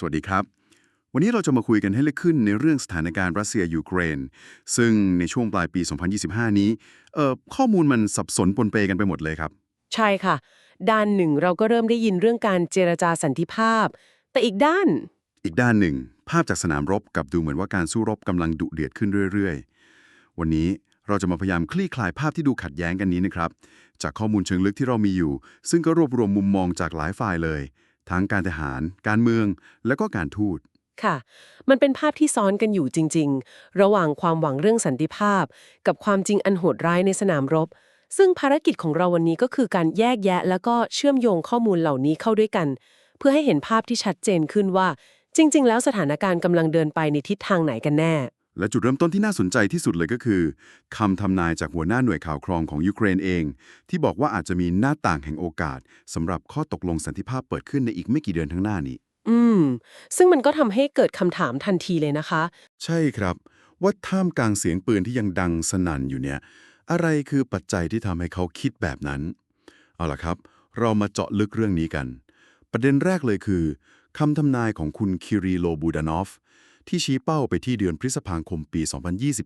สวัสดีครับ วันนี้เราจะมาคุยกันให้ลึกขึ้นในเรื่องสถานการณ์รัสเซียยูเครน ซึ่งในช่วงปลายปี 2025 นี้เอ่อข้อมูลมันสับสนปนเปกันไปหมดเลยครับ ใช่ค่ะ ด้านหนึ่งเราก็เริ่มได้ยินเรื่องการเจรจาสันติภาพ แต่อีกด้าน อีกด้านหนึ่ง ภาพจากสนามรบกลับดูเหมือนว่าการสู้รบกำลังดุเดือดขึ้นเรื่อยๆ วันนี้เราจะมาพยายามคลี่คลายภาพที่ดูขัดแย้งกันนี้นะครับ จากข้อมูลเชิงลึกที่เรามีอยู่ ซึ่งก็รวบรวมมุมมองจากหลายฝ่ายเลย ทั้งการทหาร การเมือง และก็การทูต ค่ะ มันเป็นภาพที่ซ้อนกันอยู่จริง ๆ ระหว่างความหวังเรื่องสันติภาพ กับความจริงอันโหดร้ายในสนามรบ ซึ่งภารกิจของเราวันนี้ก็คือการแยกแยะ แล้วก็เชื่อมโยงข้อมูลเหล่านี้เข้าด้วยกัน เพื่อให้เห็นภาพที่ชัดเจนขึ้นว่า จริง ๆ แล้วสถานการณ์กำลังเดินไปในทิศทางไหนกันแน่ และจุดเริ่มต้นที่น่าสนใจที่สุดเลยก็คือคำทำนายจากหัวหน้าหน่วยข่าวครองของยูเครนเอง ที่บอกว่าอาจจะมีหน้าต่างแห่งโอกาสสำหรับข้อตกลงสันติภาพเปิดขึ้นในอีกไม่กี่เดือนข้างหน้านี้ อืม ซึ่งมันก็ทำให้เกิดคำถามทันทีเลยนะคะ ใช่ครับ ว่าท่ามกลางเสียงปืนที่ยังดังสนั่นอยู่เนี่ย อะไรคือปัจจัยที่ทำให้เขาคิดแบบนั้น เอาล่ะครับ เรามาเจาะลึกเรื่องนี้กัน ประเด็นแรกเลยคือคำทำนายของคุณคิริโลบูดานอฟ ที่ชี้เป้าไปที่เดือนพฤษภาคมปี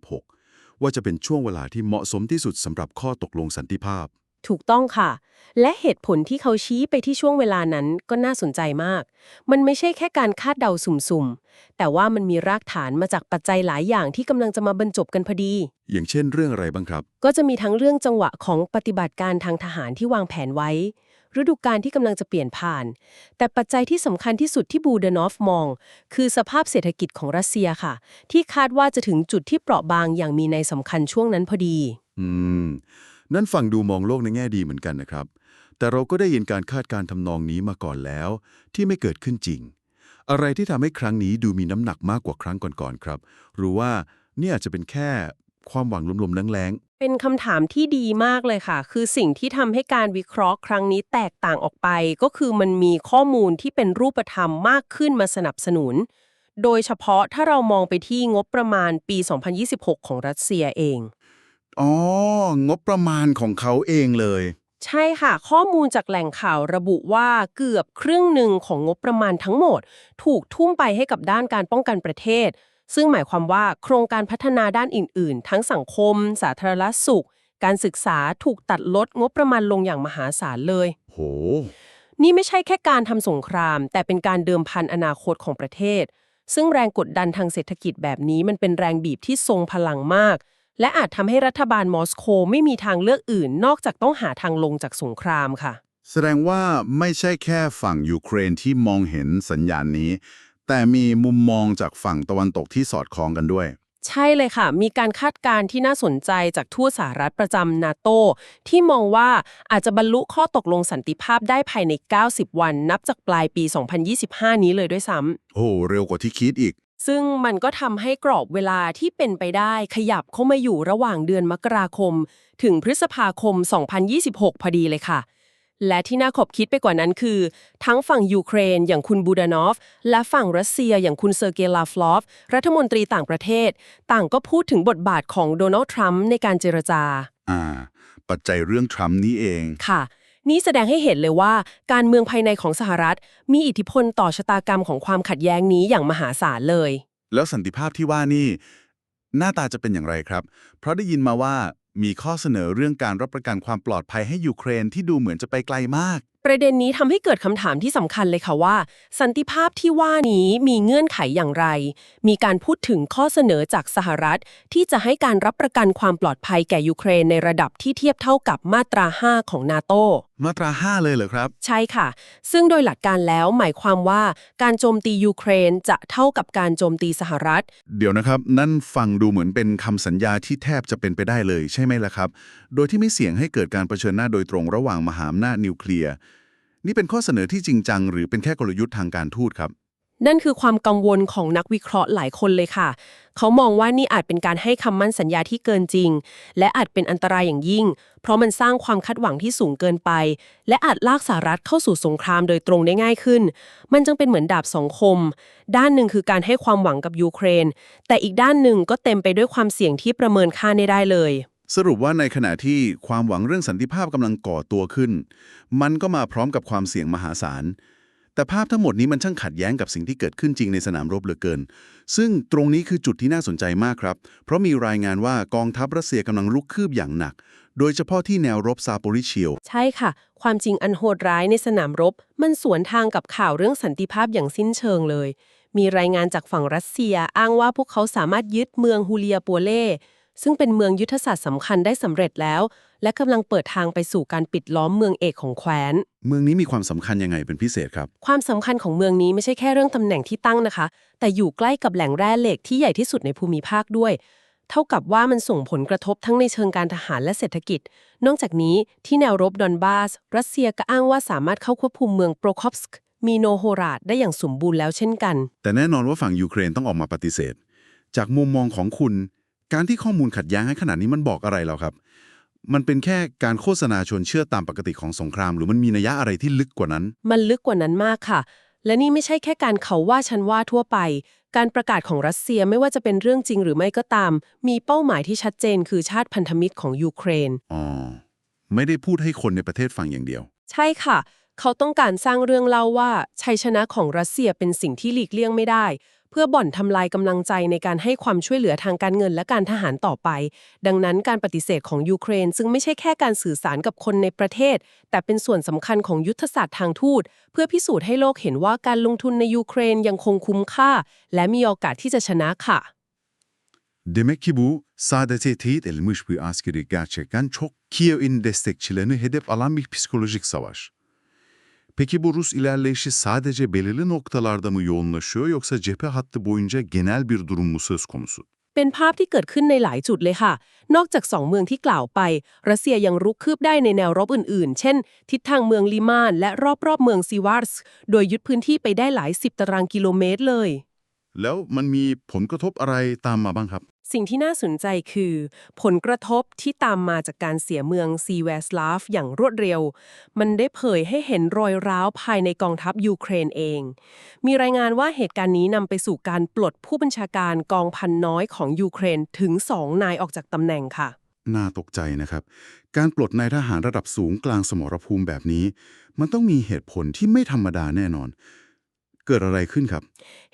2026 ว่าจะเป็นช่วงเวลาที่เหมาะสมที่สุดสำหรับข้อตกลงสันติภาพ ถูกต้องค่ะ และเหตุผลที่เขาชี้ไปที่ช่วงเวลานั้นก็น่าสนใจมาก มันไม่ใช่แค่การคาดเดาสุ่มๆ แต่ว่ามันมีรากฐานมาจากปัจจัยหลายอย่างที่กำลังจะมาบรรจบกันพอดี อย่างเช่นเรื่องอะไรบ้างครับ ก็จะมีทั้งเรื่องจังหวะของปฏิบัติการทางทหารที่วางแผนไว้ ฤดูกาลที่กำลังจะเปลี่ยนผ่าน แต่ปัจจัยที่สำคัญที่สุดที่บูเดนอฟมอง คือสภาพเศรษฐกิจของรัสเซียค่ะ ที่คาดว่าจะถึงจุดที่เปราะบางอย่างมีในสำคัญช่วงนั้นพอดี อืม นั่นฟังดูมองโลกในแง่ดีเหมือนกันนะครับ แต่เราก็ได้ยินการคาดการทำนองนี้มาก่อนแล้ว ที่ไม่เกิดขึ้นจริง อะไรที่ทำให้ครั้งนี้ดูมีน้ำหนักมากกว่าครั้งก่อนๆครับ หรือว่านี่อาจจะเป็นแค่ความหวังลมๆแรง เป็นคำถามที่ดีมากเลยค่ะ คือสิ่งที่ทำให้การวิเคราะห์ครั้งนี้แตกต่างออกไป ก็คือมันมีข้อมูลที่เป็นรูปธรรมมากขึ้นมาสนับสนุน โดยเฉพาะถ้าเรามองไปที่งบประมาณปี 2026 ของรัสเซียเองๆอ๋อ งบประมาณของเขาเองเลย ใช่ค่ะ ข้อมูลจากแหล่งข่าวระบุว่าเกือบครึ่งหนึ่งของงบประมาณทั้งหมด ถูกทุ่มไปให้กับด้านการป้องกันประเทศ ซึ่งหมายความว่าโครงการพัฒนาด้านอื่น ๆ ทั้งสังคม สาธารณสุข การศึกษาถูกตัดลดงบประมาณลงอย่างมหาศาลเลย โห นี่ไม่ใช่แค่การทำสงคราม แต่เป็นการเดิมพันอนาคตของประเทศ ซึ่งแรงกดดันทางเศรษฐกิจแบบนี้มันเป็นแรงบีบที่ทรงพลังมาก และอาจทำให้รัฐบาลมอสโกไม่มีทางเลือกอื่น นอกจากต้องหาทางลงจากสงครามค่ะ แสดงว่าไม่ใช่แค่ฝั่งยูเครนที่มองเห็นสัญญาณนี้ แต่มีมุมมองจากฝั่งตะวันตกที่สอดคล้องกันด้วย ใช่เลยค่ะ มีการคาดการณ์ที่น่าสนใจจากทูตสหรัฐประจำนาโต ที่มองว่าอาจจะบรรลุข้อตกลงสันติภาพได้ภายใน 90 วัน นับจากปลายปี 2025 นี้เลยด้วยซ้ำโอ้เร็วกว่าที่คิดอีก ซึ่งมันก็ทำให้กรอบเวลาที่เป็นไปได้ขยับเข้ามาอยู่ระหว่างเดือนมกราคม ถึงพฤษภาคม 2026 พอดีเลยค่ะ และที่น่าขบคิดไปกว่านั้นคือ ทั้งฝั่งยูเครนอย่างคุณบูดานอฟ และฝั่งรัสเซียอย่างคุณเซอร์เกย์ลาฟลอฟ รัฐมนตรีต่างประเทศ ต่างก็พูดถึงบทบาทของโดนัลด์ทรัมป์ในการเจรจา อ่า ปัจจัยเรื่องทรัมป์นี้เอง ค่ะ นี่แสดงให้เห็นเลยว่า การเมืองภายในของสหรัฐ มีอิทธิพลต่อชะตากรรมของความขัดแย้งนี้อย่างมหาศาลเลย แล้วสันติภาพที่ว่านี่ หน้าตาจะเป็นอย่างไรครับ เพราะได้ยินมาว่า มีข้อเสนอเรื่องการรับประกันความปลอดภัยให้ยูเครนที่ดูเหมือนจะไปไกลมาก ประเด็นนี้ทำให้เกิดคำถามที่สำคัญเลยค่ะว่า สันติภาพที่ว่านี้มีเงื่อนไขอย่างไร มีการพูดถึงข้อเสนอจากสหรัฐ ที่จะให้การรับประกันความปลอดภัยแก่ยูเครนในระดับที่เทียบเท่ากับมาตรา 5 ของนาโตมาตราห้าเลยเหรอครับ ใช่ค่ะ ซึ่งโดยหลักการแล้วหมายความว่าการโจมตียูเครนจะเท่ากับการโจมตีสหรัฐ เดี๋ยวนะครับ นั่นฟังดูเหมือนเป็นคำสัญญาที่แทบจะเป็นไปได้เลยใช่ไหมล่ะครับ โดยที่ไม่เสี่ยงให้เกิดการเผชิญหน้าโดยตรงระหว่างมหาอำนาจนิวเคลียร์ นี่เป็นข้อเสนอที่จริงจัง หรือเป็นแค่กลยุทธ์ทางการทูตครับ นั่นคือความกังวลของนักวิเคราะห์หลายคนเลยค่ะ เขามองว่านี่อาจเป็นการให้คำมั่นสัญญาที่เกินจริง และอาจเป็นอันตรายอย่างยิ่ง เพราะมันสร้างความคาดหวังที่สูงเกินไป และอาจลากสหรัฐเข้าสู่สงครามโดยตรงได้ง่ายขึ้น มันจึงเป็นเหมือนดาบสองคม ด้านหนึ่งคือการให้ความหวังกับยูเครน แต่อีกด้านหนึ่งก็เต็มไปด้วยความเสี่ยงที่ประเมินค่าไม่ได้เลย สรุปว่าในขณะที่ความหวังเรื่องสันติภาพกำลังก่อตัวขึ้น มันก็มาพร้อมกับความเสี่ยงมหาศาล แต่ภาพทั้งหมดนี้มันช่างขัดแย้งกับสิ่งที่เกิดขึ้นจริงในสนามรบเหลือเกิน ซึ่งตรงนี้คือจุดที่น่าสนใจมากครับ เพราะมีรายงานว่ากองทัพรัสเซียกำลังลุกคืบอย่างหนัก โดยเฉพาะที่แนวรบซาโปริเชียว ใช่ค่ะ ความจริงอันโหดร้ายในสนามรบ มันสวนทางกับข่าวเรื่องสันติภาพอย่างสิ้นเชิงเลย มีรายงานจากฝั่งรัสเซียอ้างว่าพวกเขาสามารถยึดเมืองฮูเลียปัวเล่ ซึ่งเป็นเมืองยุทธศาสตร์สำคัญได้สำเร็จแล้ว และกำลังเปิดทางไปสู่การปิดล้อมเมืองเอกของแคว้น เมืองนี้มีความสำคัญยังไงเป็นพิเศษครับ ความสำคัญของเมืองนี้ไม่ใช่แค่เรื่องตำแหน่งที่ตั้งนะคะ แต่อยู่ใกล้กับแหล่งแร่เหล็กที่ใหญ่ที่สุดในภูมิภาคด้วย เท่ากับว่ามันส่งผลกระทบทั้งในเชิงการทหารและเศรษฐกิจ นอกจากนี้ที่แนวรบดอนบาส รัสเซียก็อ้างว่าสามารถเข้าควบคุมเมืองโปรคอฟสกมีโนโฮราดได้อย่างสมบูรณ์แล้วเช่นกัน แต่แน่นอนว่าฝั่งยูเครนต้องออกมาปฏิเสธ จากมุมมองของคุณ การที่ข้อมูลขัดแย้งให้ขนาดนี้มันบอกอะไรเราครับ มันเป็นแค่การโฆษณาชวนเชื่อตามปกติของสงคราม หรือมันมีนัยยะอะไรที่ลึกกว่านั้น มันลึกกว่านั้นมากค่ะ และนี่ไม่ใช่แค่การเขาว่าฉันว่าทั่วไป การประกาศของรัสเซียไม่ว่าจะเป็นเรื่องจริงหรือไม่ก็ตาม มีเป้าหมายที่ชัดเจนคือชาติพันธมิตรของยูเครนอ๋อไม่ได้พูดให้คนในประเทศฟังอย่างเดียว ใช่ค่ะ เขาต้องการสร้างเรื่องเล่าว่าชัยชนะของรัสเซียเป็นสิ่งที่หลีกเลี่ยงไม่ได้เพื่อบ่อนทำลายกำลังใจในการให้ความช่วยเหลือทางการเงินและการทหารต่อไป ดังนั้นการปฏิเสธของยูเครน ซึ่งไม่ใช่แค่การสื่อสารกับคนในประเทศ แต่เป็นส่วนสำคัญของยุทธศาสตร์ทางทูต เพื่อพิสูจน์ให้โลกเห็นว่าการลงทุนในยูเครนยังคงคุ้มค่า และมีโอกาสที่จะชนะค่ะ Demek ki bu sadece teyit edilmiş bir askeri gerçekten çok Kiev'in destekçilerini hedef alan bir psikolojik savaş. Peki bu Rus ilerleyişi sadece belirli noktalarda mı yoğunlaşıyor yoksa cephe hattı boyunca genel bir durum mu söz konusu? เป็นภาพที่เกิดขึ้นในหลายจุดเลยค่ะ นอกจากสองเมืองที่กล่าวไป รัสเซียยังรุกคืบได้ในแนวรบอื่นๆ เช่น ทิศทางเมืองลิมานและรอบๆเมืองซีวาร์ส โดยยึดพื้นที่ไปได้หลายสิบตารางกิโลเมตรเลย แล้วมันมีผลกระทบอะไรตามมาบ้างครับ สิ่งที่น่าสนใจคือ ผลกระทบที่ตามมาจากการเสียเมืองซีเวสลาฟอย่างรวดเร็ว มันได้เผยให้เห็นรอยร้าวภายในกองทัพยูเครนเอง มีรายงานว่าเหตุการณ์นี้นำไปสู่การปลดผู้บัญชาการกองพันน้อยของยูเครนถึงสองนายออกจากตำแหน่งค่ะ น่าตกใจนะครับ การปลดนายทหารระดับสูงกลางสมรภูมิแบบนี้ มันต้องมีเหตุผลที่ไม่ธรรมดาแน่นอน เกิดอะไรขึ้นครับ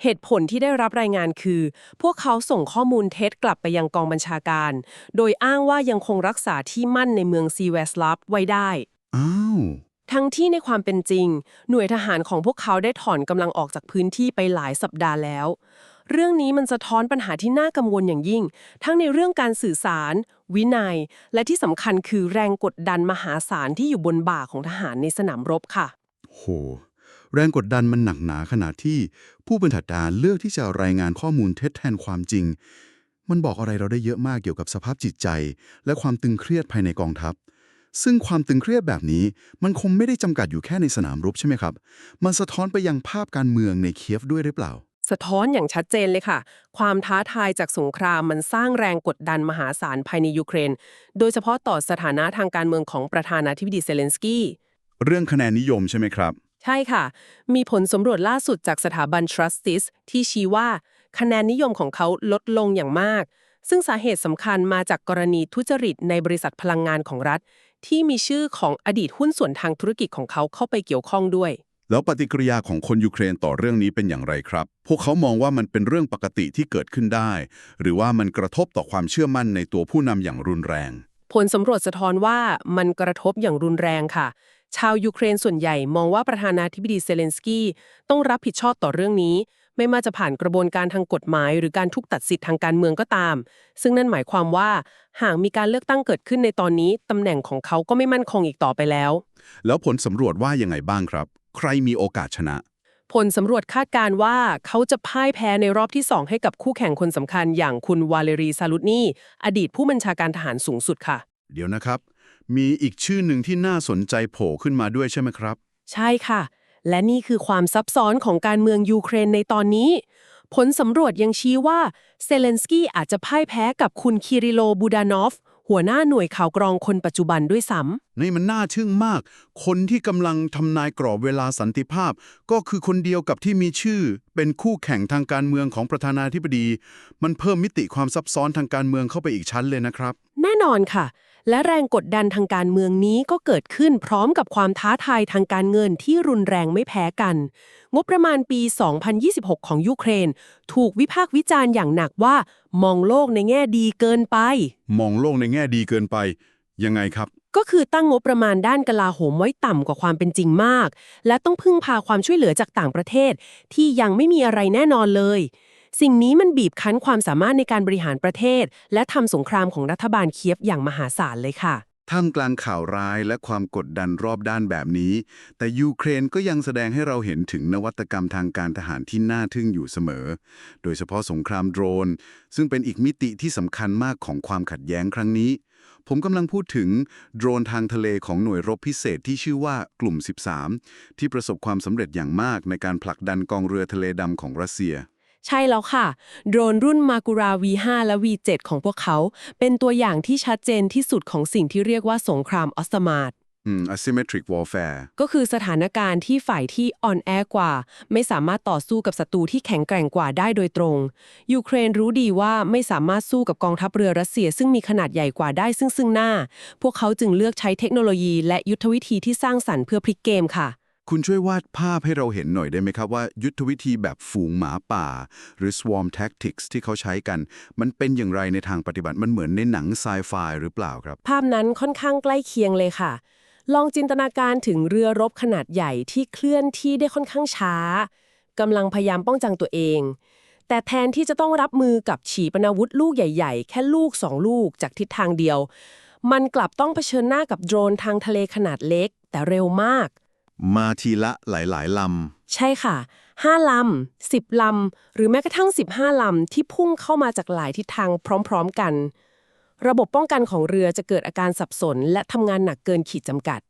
เหตุผลที่ได้รับรายงานคือ พวกเขาส่งข้อมูลเท็จกลับไปยังกองบัญชาการ โดยอ้างว่ายังคงรักษาที่มั่นในเมืองซีเวสลาฟไว้ได้ อ้าว ทั้งที่ในความเป็นจริง หน่วยทหารของพวกเขาได้ถอนกำลังออกจากพื้นที่ไปหลายสัปดาห์แล้ว เรื่องนี้มันสะท้อนปัญหาที่น่ากังวลอย่างยิ่ง ทั้งในเรื่องการสื่อสาร วินัย และที่สำคัญคือแรงกดดันมหาศาลที่อยู่บนบ่าของทหารในสนามรบค่ะ โห แรงกดดันมันหนักหนาขนาดที่ผู้บัญชาการเลือกที่จะรายงานข้อมูลเท็จแทนความจริง มันบอกอะไรเราได้เยอะมากเกี่ยวกับสภาพจิตใจ และความตึงเครียดภายในกองทัพ ซึ่งความตึงเครียดแบบนี้ มันคงไม่ได้จำกัดอยู่แค่ในสนามรบใช่ไหมครับ มันสะท้อนไปยังภาพการเมืองในเคียฟด้วยหรือเปล่าสะท้อนอย่างชัดเจนเลยค่ะ ความท้าทายจากสงครามมันสร้างแรงกดดันมหาศาลภายในยูเครน โดยเฉพาะต่อสถานะทางการเมืองของประธานาธิบดีเซเลนสกี้ เรื่องคะแนนนิยมใช่ไหมครับ ใช่ค่ะ มีผลสำรวจล่าสุดจากสถาบัน Trustis ที่ชี้ว่า คะแนนนิยมของเขาลดลงอย่างมาก ซึ่งสาเหตุสำคัญมาจากกรณีทุจริตในบริษัทพลังงานของรัฐ ที่มีชื่อของอดีตหุ้นส่วนทางธุรกิจของเขาเข้าไปเกี่ยวข้องด้วย แล้วปฏิกิริยาของคนยูเครนต่อเรื่องนี้เป็นอย่างไรครับ พวกเขามองว่ามันเป็นเรื่องปกติที่เกิดขึ้นได้ หรือว่ามันกระทบต่อความเชื่อมั่นในตัวผู้นำอย่างรุนแรง ผลสำรวจสะท้อนว่ามันกระทบอย่างรุนแรงค่ะ ชาวยูเครนส่วนใหญ่มองว่าประธานาธิบดีเซเลนสกี้ต้องรับผิดชอบต่อเรื่องนี้ ไม่ว่าจะผ่านกระบวนการทางกฎหมาย หรือการทุกตัดสิทธิ์ทางการเมืองก็ตาม ซึ่งนั่นหมายความว่าหากมีการเลือกตั้งเกิดขึ้นในตอนนี้ตำแหน่งของเขาก็ไม่มั่นคงอีกต่อไปแล้ว แล้วผลสำรวจว่ายังไงบ้างครับ ใครมีโอกาสชนะ ผลสำรวจคาดการณ์ว่าเขาจะพ่ายแพ้ในรอบที่2ให้กับคู่แข่งคนสำคัญอย่างคุณวาเลรีซาลุตนีอดีตผู้บัญชาการทหารสูงสุดค่ะ เดี๋ยวนะครับ มีอีกชื่อหนึ่งที่น่าสนใจโผล่ขึ้นมาด้วยใช่ไหมครับ ใช่ค่ะ และนี่คือความซับซ้อนของการเมืองยูเครนในตอนนี้ ผลสำรวจยังชี้ว่าเซเลนสกี้อาจจะพ่ายแพ้กับคุณคิริโลบูดานอฟ หัวหน้าหน่วยข่าวกรองคนปัจจุบันด้วยซ้ำนี่มันน่าทึ่งมาก คนที่กำลังทำนายกรอบเวลาสันติภาพ ก็คือคนเดียวกับที่มีชื่อ เป็นคู่แข่งทางการเมืองของประธานาธิบดี มันเพิ่มมิติความซับซ้อนทางการเมืองเข้าไปอีกชั้นเลยนะครับ แน่นอนค่ะ และแรงกดดันทางการเมืองนี้ก็เกิดขึ้นพร้อมกับความท้าทายทางการเงินที่รุนแรงไม่แพ้กัน งบประมาณปี 2026 ของยูเครน ถูกวิพากษ์วิจารณ์อย่างหนักว่า มองโลกในแง่ดีเกินไป มองโลกในแง่ดีเกินไป ยังไงครับ ก็คือตั้งงบประมาณด้านกลาโหมไว้ต่ำกว่าความเป็นจริงมาก และต้องพึ่งพาความช่วยเหลือจากต่างประเทศ ที่ยังไม่มีอะไรแน่นอนเลย สิ่งนี้มันบีบคั้นความสามารถในการบริหารประเทศ และทำสงครามของรัฐบาลเคียฟอย่างมหาศาลเลยค่ะ ท่ามกลางข่าวร้ายและความกดดันรอบด้านแบบนี้ แต่ยูเครนก็ยังแสดงให้เราเห็นถึงนวัตกรรมทางการทหารที่น่าทึ่งอยู่เสมอ โดยเฉพาะสงครามโดรน ซึ่งเป็นอีกมิติที่สำคัญมากของความขัดแย้งครั้งนี้ ผมกำลังพูดถึงโดรนทางทะเลของหน่วยรบพิเศษที่ชื่อว่ากลุ่ม 13 ที่ประสบความสำเร็จอย่างมากในการผลักดันกองเรือทะเลดำของรัสเซีย ใช่แล้วค่ะ โดรนรุ่นมากุรา V5 และ V7 ของพวกเขา เป็นตัวอย่างที่ชัดเจนที่สุดของสิ่งที่เรียกว่าสงครามออสตมาดอืม asymmetric warfare ก็คือสถานการณ์ที่ฝ่ายที่อ่อนแอกว่า ไม่สามารถต่อสู้กับศัตรูที่แข็งแกร่งกว่าได้โดยตรง ยูเครนรู้ดีว่าไม่สามารถสู้กับกองทัพเรือรัสเซีย ซึ่งมีขนาดใหญ่กว่าได้ซึ่งซึ่งหน้า พวกเขาจึงเลือกใช้เทคโนโลยีและยุทธวิธีที่สร้างสรรค์เพื่อพลิกเกมค่ะ คุณช่วยวาดภาพให้เราเห็นหน่อยได้ไหมครับว่ายุทธวิธีแบบฝูงหมาป่า หรือ swarm tactics ที่เขาใช้กัน มันเป็นอย่างไรในทางปฏิบัติมันเหมือนในหนังไซไฟหรือเปล่าครับ ภาพนั้นค่อนข้างใกล้เคียงเลยค่ะ ลองจินตนาการถึงเรือรบขนาดใหญ่ที่เคลื่อนที่ได้ค่อนข้างช้ากำลังพยายามป้องกันตัวเอง แต่แทนที่จะต้องรับมือกับฉีปนาวุธลูกใหญ่ ๆ แค่ลูกสองลูกจากทิศทางเดียว มันกลับต้องเผชิญหน้ากับโดรนทางทะเลขนาดเล็ก แต่เร็วมาก มาทีละหลาย ๆ ลำ ใช่ค่ะ 5 ลำ 10 ลำ หรือแม้กระทั่ง 15 ลำ ที่พุ่งเข้ามาจากหลายทิศทางพร้อม ๆ กัน ระบบป้องกันของเรือจะเกิดอาการสับสน และทำงานหนักเกินขีดจำกัด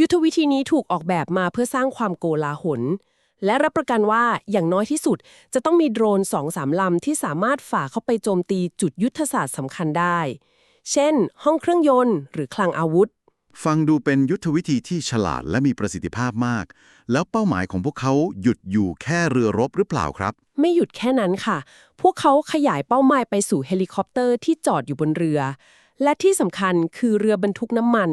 ยุทธวิธีนี้ถูกออกแบบมาเพื่อสร้างความโกลาหล และรับประกันว่าอย่างน้อยที่สุด จะต้องมีโดรน2-3ลำที่สามารถฝ่าเข้าไปโจมตีจุดยุทธศาสตร์สำคัญได้ เช่น ห้องเครื่องยนต์ หรือคลังอาวุธ ฟังดูเป็นยุทธวิธีที่ฉลาดและมีประสิทธิภาพมาก แล้วเป้าหมายของพวกเขาหยุดอยู่แค่เรือรบหรือเปล่าครับ ไม่หยุดแค่นั้นค่ะ พวกเขาขยายเป้าหมายไปสู่เฮลิคอปเตอร์ที่จอดอยู่บนเรือ และที่สำคัญคือเรือบรรทุกน้ำมัน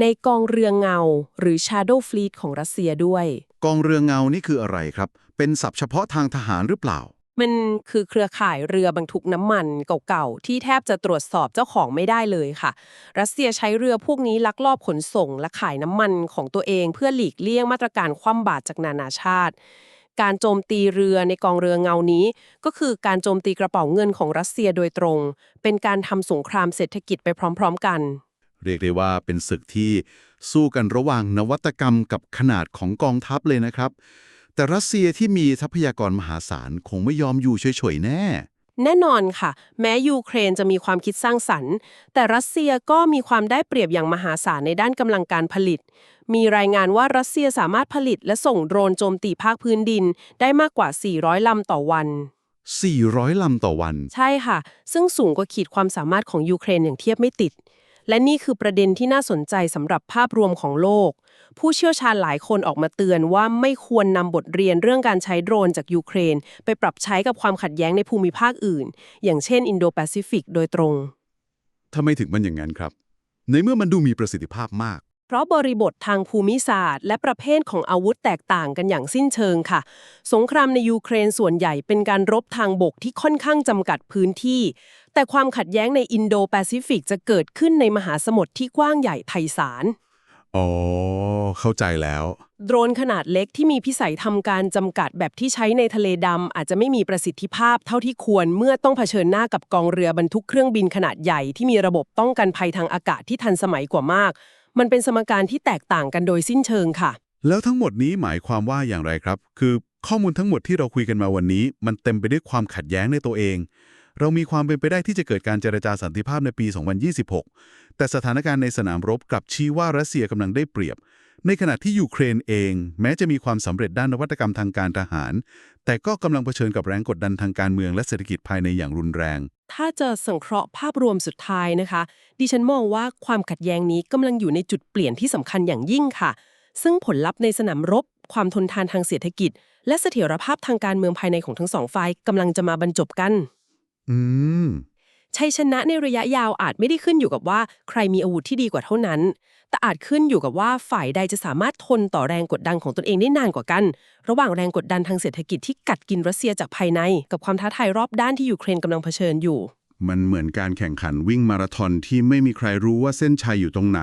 ในกองเรือเงา หรือ Shadow Fleet ของรัสเซียด้วย กองเรือเงานี่คืออะไรครับ เป็นศัพท์เฉพาะทางทหารหรือเปล่า มันคือเครือข่ายเรือบรรทุกน้ำมันเก่าๆ ที่แทบจะตรวจสอบเจ้าของไม่ได้เลยค่ะ รัสเซียใช้เรือพวกนี้ลักลอบขนส่ง และขายน้ำมันของตัวเองเพื่อหลีกเลี่ยงมาตรการคว่ำบาตรจากนานาชาติ การโจมตีเรือในกองเรือเงานี้ ก็คือการโจมตีกระเป๋าเงินของรัสเซียโดยตรง เป็นการทำสงครามเศรษฐกิจไปพร้อม ๆ กัน เรียกได้ว่าเป็นศึกที่สู้กันระหว่างนวัตกรรมกับขนาดของกองทัพเลยนะครับ แต่รัสเซียที่มีทรัพยากรมหาศาลคงไม่ยอมอยู่เฉยๆแน่ แน่นอนค่ะ แม้ยูเครนจะมีความคิดสร้างสรรค์ แต่รัสเซียก็มีความได้เปรียบอย่างมหาศาลในด้านกำลังการผลิต มีรายงานว่ารัสเซียสามารถผลิตและส่งโดรนโจมตีภาคพื้นดิน ได้มากกว่า 400 ลำต่อวัน 400 ลำต่อวัน ใช่ค่ะ ซึ่งสูงกว่าขีดความสามารถของยูเครนอย่างเทียบไม่ติด และนี่คือประเด็นที่น่าสนใจสำหรับภาพรวมของโลก ผู้เชี่ยวชาญหลายคนออกมาเตือนว่าไม่ควรนำบทเรียนเรื่องการใช้โดรนจากยูเครน ไปปรับใช้กับความขัดแย้งในภูมิภาคอื่น อย่างเช่นอินโดแปซิฟิกโดยตรงทำไมถึงมันอย่างนั้นครับ ในเมื่อมันดูมีประสิทธิภาพมาก เพราะบริบททางภูมิศาสตร์ และประเภทของอาวุธแตกต่างกันอย่างสิ้นเชิงค่ะ สงครามในยูเครนส่วนใหญ่เป็นการรบทางบกที่ค่อนข้างจำกัดพื้นที่ แต่ความขัดแย้งในอินโดแปซิฟิกจะเกิดขึ้นในมหาสมุทรที่กว้างใหญ่ไพศาลอ๋อ เข้าใจแล้ว โดรนขนาดเล็กที่มีพิสัยทำการจำกัดแบบที่ใช้ในทะเลดำอาจจะไม่มีประสิทธิภาพเท่าที่ควรเมื่อต้องเผชิญหน้ากับกองเรือบรรทุกเครื่องบินขนาดใหญ่ที่มีระบบป้องกันภัยทางอากาศที่ทันสมัยกว่ามาก มันเป็นสมการที่แตกต่างกันโดยสิ้นเชิงค่ะ แล้วทั้งหมดนี้หมายความว่าอย่างไรครับ คือข้อมูลทั้งหมดที่เราคุยกันมาวันนี้ มันเต็มไปด้วยความขัดแย้งในตัวเอง เรามีความเป็นไปได้ที่จะเกิดการเจรจาสันติภาพในปี 2026 แต่สถานการณ์ในสนามรบกลับชี้ว่ารัสเซียกำลังได้เปรียบ ในขณะที่ยูเครนเอง แม้จะมีความสำเร็จด้านนวัตกรรมทางการทหาร แต่ก็กำลังเผชิญกับแรงกดดันทางการเมืองและเศรษฐกิจภายในอย่างรุนแรง ถ้าจะสังเคราะห์ภาพรวมสุดท้ายนะคะ ดิฉันมองว่าความขัดแย้งนี้กำลังอยู่ในจุดเปลี่ยนที่สำคัญอย่างยิ่งค่ะ ซึ่งผลลัพธ์ในสนามรบ ความทนทานทางเศรษฐกิจ และเสถียรภาพทางการเมืองภายในของทั้งสองฝ่ายกำลังจะมาบรรจบกัน อืม ชัยชนะในระยะยาวอาจไม่ได้ขึ้นอยู่กับว่าใครมีอาวุธที่ดีกว่าเท่านั้น แต่อาจขึ้นอยู่กับว่าฝ่ายใดจะสามารถทนต่อแรงกดดันของตนเองได้นานกว่ากัน ระหว่างแรงกดดันทางเศรษฐกิจที่กัดกินรัสเซียจากภายใน กับความท้าทายรอบด้านที่ยูเครนกำลังเผชิญอยู่ มันเหมือนการแข่งขันวิ่งมาราธอนที่ไม่มีใครรู้ว่าเส้นชัยอยู่ตรงไหน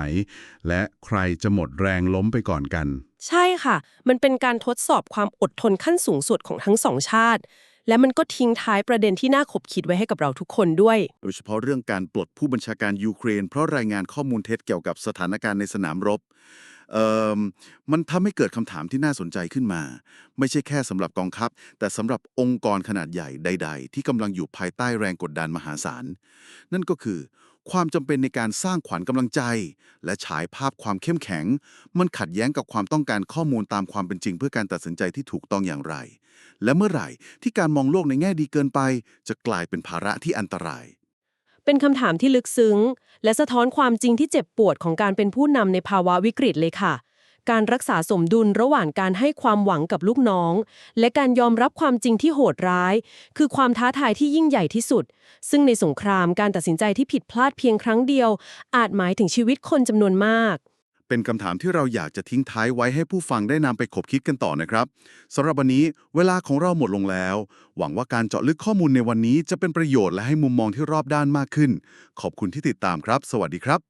และใครจะหมดแรงล้มไปก่อนกัน ใช่ค่ะ มันเป็นการทดสอบความอดทนขั้นสูงสุดของทั้งสองชาติ และมันก็ทิ้งท้ายประเด็นที่น่าขบคิดไว้ให้กับเราทุกคนด้วย โดยเฉพาะเรื่องการปลดผู้บัญชาการยูเครน เพราะรายงานข้อมูลเท็จเกี่ยวกับสถานการณ์ในสนามรบเอ่อมันทำให้เกิดคำถามที่น่าสนใจขึ้นมา ไม่ใช่แค่สำหรับกองทัพ แต่สำหรับองค์กรขนาดใหญ่ใด ๆ ที่กำลังอยู่ภายใต้แรงกดดันมหาศาล นั่นก็คือ ความจำเป็นในการสร้างขวัญกำลังใจ และฉายภาพความเข้มแข็ง มันขัดแย้งกับความต้องการข้อมูลตามความเป็นจริง เพื่อการตัดสินใจที่ถูกต้องอย่างไร และเมื่อไหร่ที่การมองโลกในแง่ดีเกินไป จะกลายเป็นภาระที่อันตราย เป็นคำถามที่ลึกซึ้ง และสะท้อนความจริงที่เจ็บปวดของการเป็นผู้นำในภาวะวิกฤตเลยค่ะ การรักษาสมดุลระหว่างการให้ความหวังกับลูกน้อง และการยอมรับความจริงที่โหดร้าย คือความท้าทายที่ยิ่งใหญ่ที่สุด ซึ่งในสงครามการตัดสินใจที่ผิดพลาดเพียงครั้งเดียว อาจหมายถึงชีวิตคนจำนวนมากเป็นคำถามที่เราอยากจะทิ้งท้ายไว้ให้ผู้ฟังได้นำไปขบคิดกันต่อนะครับสำหรับวันนี้เวลาของเราหมดลงแล้ว หวังว่าการเจาะลึกข้อมูลในวันนี้จะเป็นประโยชน์และให้มุมมองที่รอบด้านมากขึ้น ขอบคุณที่ติดตามครับ สวัสดีครับ